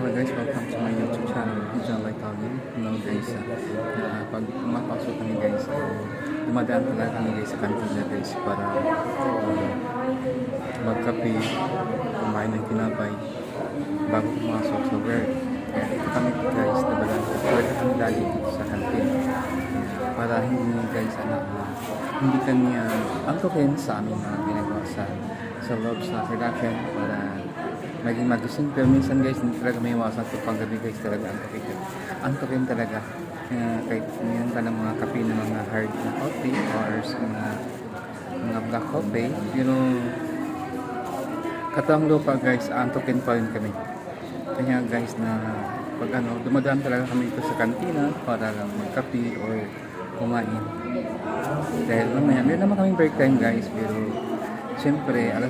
Hello guys, welcome to my YouTube channel, John Light Tawin. Hello guys, uh, pag pumapasok kami guys, uh, dumadaan talaga kami guys sa kantina guys para uh, magkape, kumain ng tinapay bago pumasok sa work. Ito kami guys, dumadaan talaga kami lagi sa kantin. Para hindi guys, ano, uh, hindi kami uh, angkokin sa aming mga ginagawa sa sa loob sa production para maging magising pero minsan guys hindi talaga may iwasan ito pang gabi guys talaga ang kape ang kape talaga uh, kahit mayroon ka ng mga kape na mga hard na coffee or mga mga black coffee you know katawang lupa guys antokin pa rin kami. Kaya guys na pag ano dumadaan talaga kami ito sa kantina para lang magkape or kumain. Dahil mamaya meron naman kaming break time guys pero Siyempre, alas